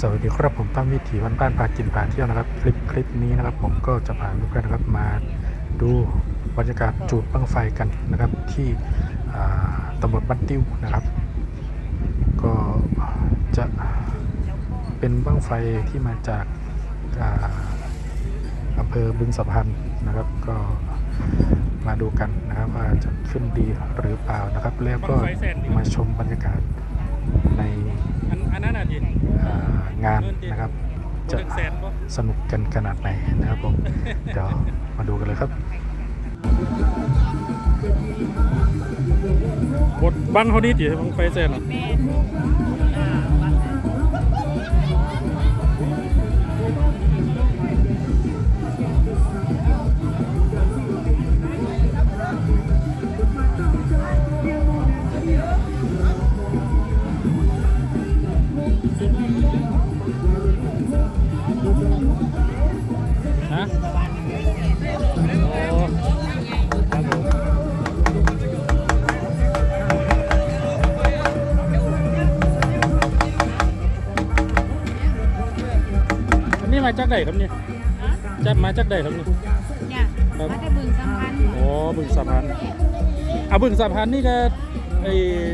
สวัสดีครับผมตั้มวิถีวันบ้านพากินพาเที่ยวนะครับ คลิปคลิปนี้นะครับ ผมก็จะพาเพื่อนๆนะครับมาดูบรรยากาศจูดบั้งไฟกันนะครับ ที่อ่าตำบลบ้านติ้วนะครับ ก็จะเป็นบั้งไฟที่มาจากอ่าอำเภอบึงสะพันนะครับ ก็มาดูกันนะครับว่าจะขึ้นดีหรือเปล่านะครับ แล้วก็มาชมบรรยากาศในอันอันนั้นอะดิอ่า งานนะครับจะจะแสนป่ะสนุกกันขนาดไหนนะครับผมเดี๋ยวมาดูกันเลยครับบทบ้านเขาดีดิบังไฟแสนอะฮ จากไหนครับเนี่ยจะมาจากไหนครับเนี่ยเนี่ยมาแต่บึงสำคัญโอ้บึงสะพานอะบึงสะพานนี่ก็ไอ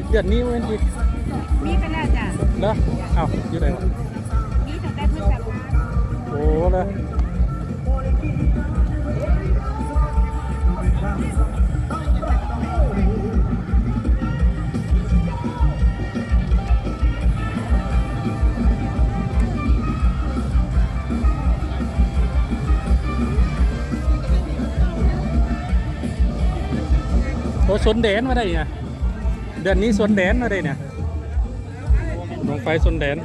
เดือนนี้เว้นทีมีไปแล้วจ้ะเนอะอ้าวอยู่ไหนวะมีตั้งแต่พฤษภาโอ้เลย สวนแดนมาได้เนี่ยเดือนนี้สวนแดนมาได้เนี่ยลงไฟสวนแดน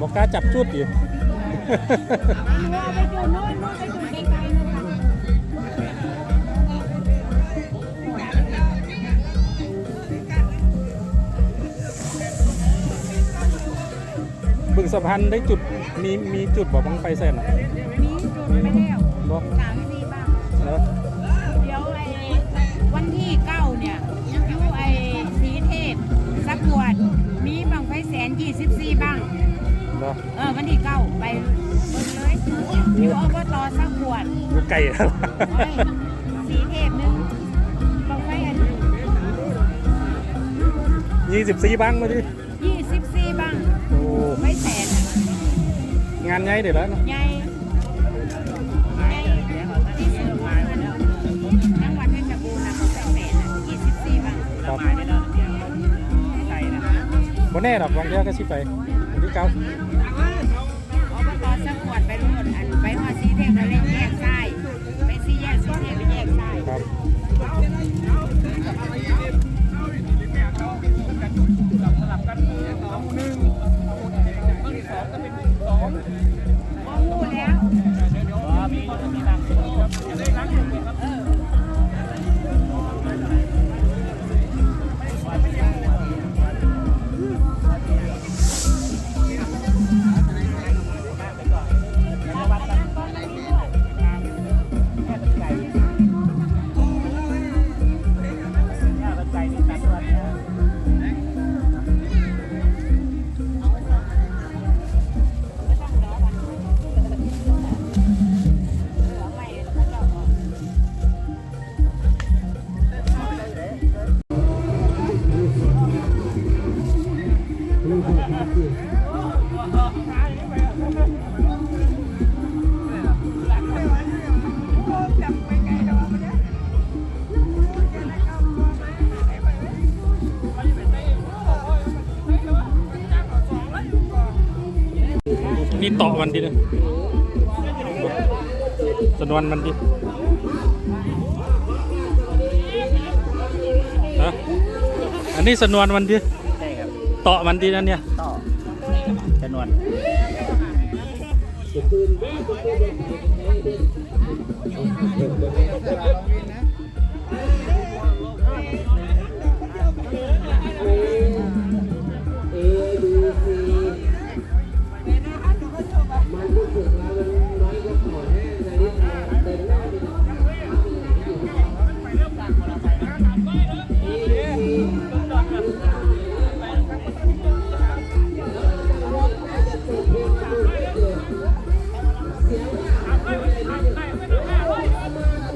บอกกล้าจับชุดอยู่หนูเอาไปอยู่โน่นโน่นไปอยู่ บึงสะพานได้จุดมีมีจุดบอกบังไฟแสนอะมีจุดไปแล้วบอกสามสี่บ้างเออเดี๋ยวไอ้วันที่เก้าเนี่ยอยู่ไอ้สีเทพสักวดมีบังไฟแสนยี่สิบสี่บ้างบอกเออวันที่เก้าไปเบิ่งเลยอยู่อบตสักวดอยู่ไก่แล้วโอ้ยสีเทพหนึงบังไฟอันยี่สิบสี่บ้างมาดิ งานใหญ่เดี๋ยวแล้วเนอะใหญ่ใหญ่ที่สุดมาแล้วจังหวัดเพชรบูรณ์นะเขาใส่แสนอะยี่สิบสี่บาทครับบ่แน่หรอกบางเที่ยวก็ชิไปวันที่เก้า โนี่ต่อมันดินะสนวนมันดิฮะอันนี้สนวนมันดิใช่ครับต่อมันดินั่นเนี่ยต่อจำนวน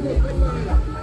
ไม่ได้ขึ้นมาหรอก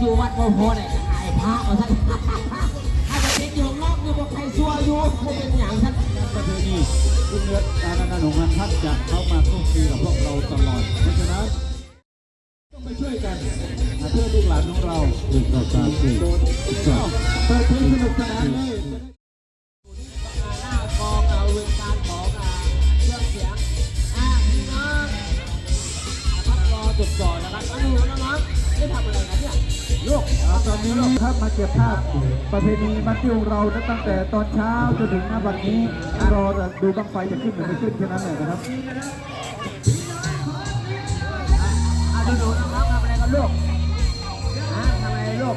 อยู่วัดโมโหเนี่ยไอ้พระเอาท่านถ้าจะเต้นอยู่นอกอยู่บนใครชั่วอยู่ไม่เป็นอย่างท่านประเพณีคุณเลือดอารนันของงานท่านจะเข้ามาคลุกคลีกับพวกเราตลอด เพราะฉะนั้นต้องไปช่วยกันเพื่อลูกหลานของเราหนึ่งต่อสามสี่เปิดเพลงสนุกสนานเลย ลูกตอนนี้ครับมาเก็บภาพ ประเพณีมันติวเราตั้งแต่ตอนเช้าจนถึงหน้าวันนี้รอดูบังไฟจะขึ้นหรือไม่ขึ้นแค่นั้นเลยนะครับดูดูน้องๆทำอะไรกันลูกทำอะไรลูก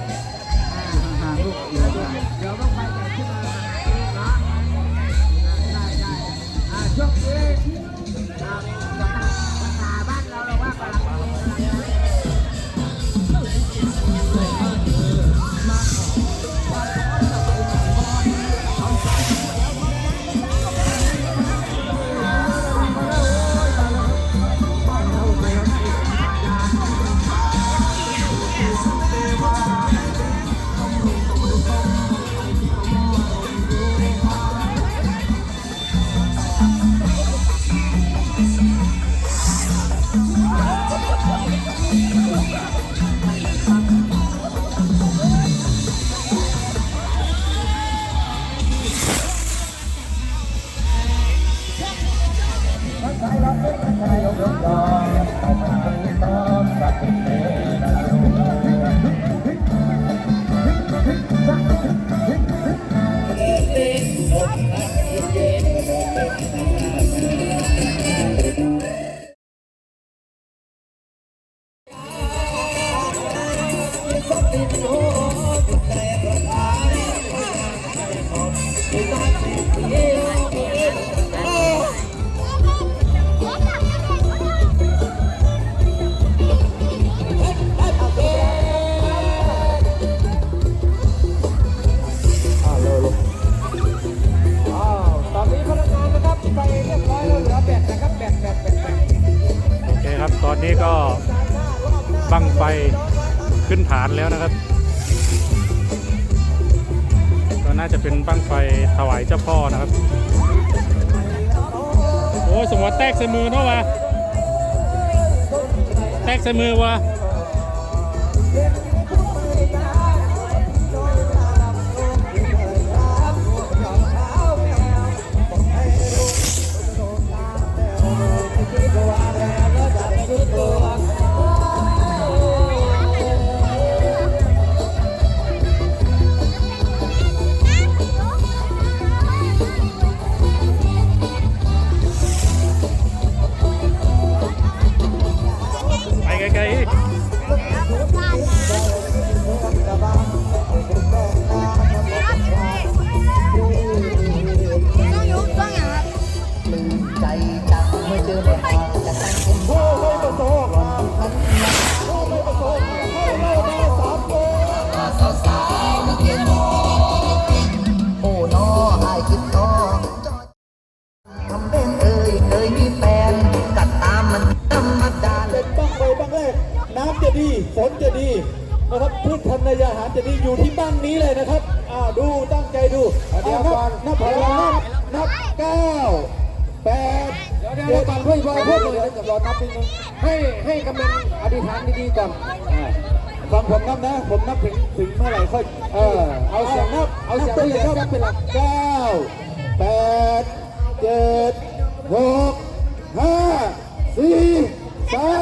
อ้ยสมว่าแตกใส่มือเนาะวะแตกใส่มือวะไป เดี๋ยวก่อนนับถอยหลังนับนับเก้าแปดเดี๋ยวก่อนเพื่อนเพื่อนเลยกับรอนับนิดนึงให้ให้กำลังอธิษฐานดีๆก่อนฟังผมนับนะผมนับถึงถึงเมื่อไหร่ค่อยเออเอาเสียงนับเอาเสียงเป็นเลยนับเป็นหลักเก้าแปดเจ็ดหกห้าสี่สาม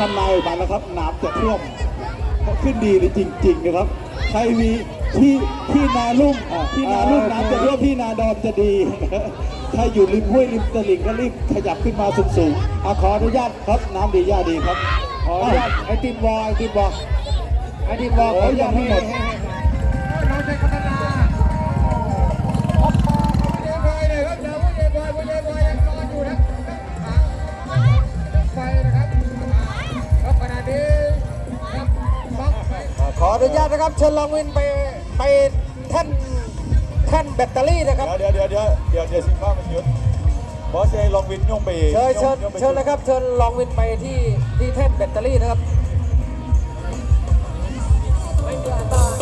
ทำทำนายออกมาแล้วครับน้ำจะท่วมขึ้นดีเลยจริง ๆ นะครับ ใครมีที่ที่นาลุ่มที่นาลุ่มน้ำจะท่วมที่นาดอนจะดี ถ้าอยู่ริมห้วยริมตลิ่งก็รีบขยับขึ้นมาสูงๆอะขออนุญาตครับน้ำดีย่าดีครับขออนุญาตไอติมวอลไอติมวอลไอติมวอลขออนุญาตทั้งหมด นุญาตนะครับเชิญลองวินไปไปแท่นแท่นแบตเตอรี่นะครับ เดี๋ยวเดี๋ยวเดี๋ยวเดี๋ยวเดี๋ยวสิบ้ามันยุดบอสเองลองวินย่งไปเชิญเชิญเชิญเลยครับเชิญลองวินไปที่ที่แท่นแบตเตอรี่นะครับเ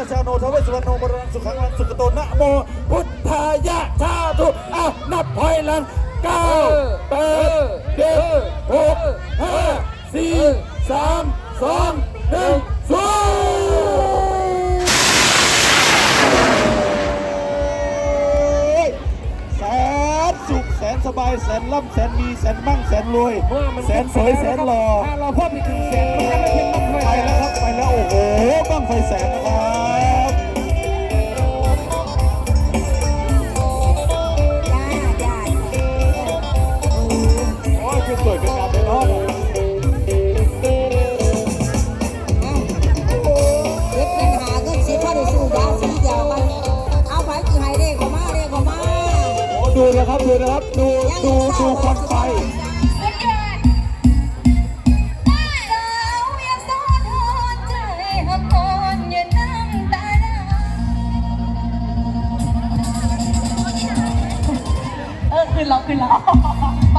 ราชาโนทเวสวรรณโนมรังสุขังรังสุขโตนะโมพุทธายะชาตุอะนับถอยหลังเก้าแปดเจ็ดหกห้าสี่สามสองหนึ่งศูนย์แสนสุขแสนสบายแสนร่ำแสนมีแสนมั่งแสนรวย แสนสวยแสนหล่อ ดูดูควันไฟเออขึ้นแล้วขึ้นแล้วบ้า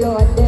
หลอดเดิ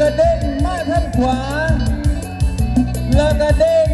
กระเด้งมาทางขวาแล้วกระเด้ง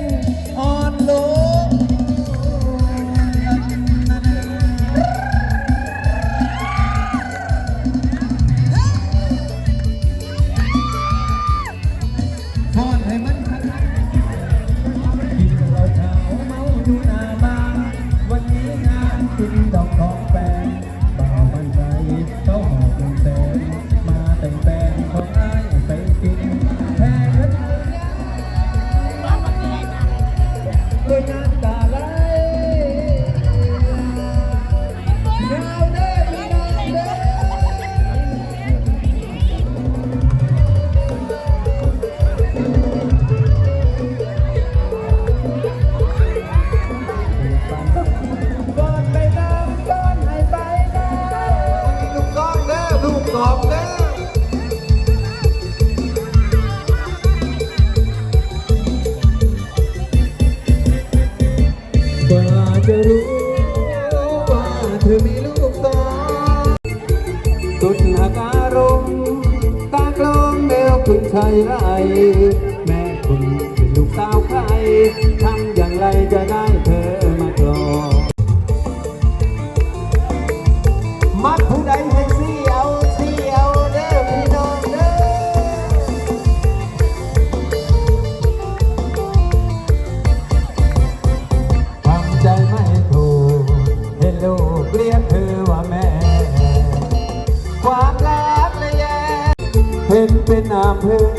ำพึง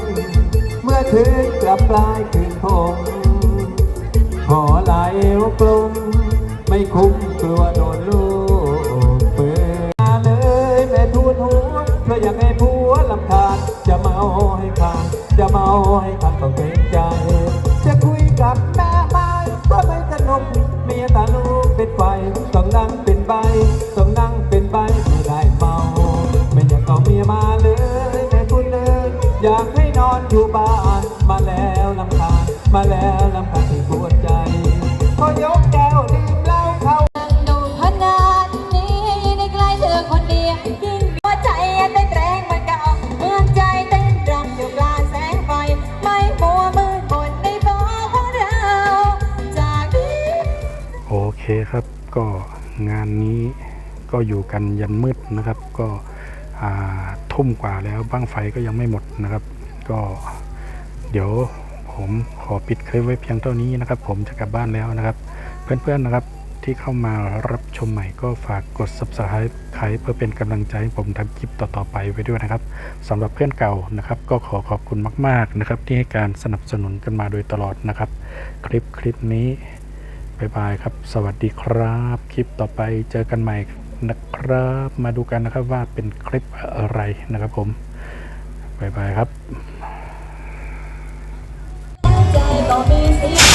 เมื่อถึงกลับปลายคืนพงขอไหลกลมไม่คุ้มกลัวโดนลูกเปิดมาเลยแม่ทูนหัวเธออยากให้ผัวลำคาญจะเมาให้ขาดจะเมาให้านมาแล้วลำคาญมาแล้วลำคาญที่ปวดใจพอยกแก้วดื่มเหล้าเขาหนุ่พนันนี้ยิ่ใกล้เธอคนเดียวยิ่หัวใจเต้นแรงมันก่าเมืองใจเต้นรำอยู่กลาแสงไฟไม่มัวมืดมนในฟ้าของเราจากนี้โอเคครับก็งานนี้ก็อยู่กันยันมืดนะครับ ก็ทุ่มกว่าแล้วบ้างไฟก็ยังไม่หมดนะครับ ก็ ดี๋ยวผมขอปิดคลิปไว้เพียงเท่านี้นะครับ ผมจะกลับบ้านแล้วนะครับ เพื่อนๆนะครับที่เข้ามารับชมใหม่ก็ฝากกด subscribe เพื่อเป็นกำลังใจให้ผมทำคลิปต่อๆไปไว้ด้วยนะครับสำหรับเพื่อนเก่านะครับ ก็ขอขอบคุณมาก ๆนะครับ ที่ให้การสนับสนุนกันมาโดยตลอดนะครับ คลิปคลิปนี้บายบายครับ สวัสดีครับ คลิปต่อไปเจอกันใหม่นะครับ มาดูกันนะครับว่าเป็นคลิปอะไรนะครับผมบายบายครับ Don't be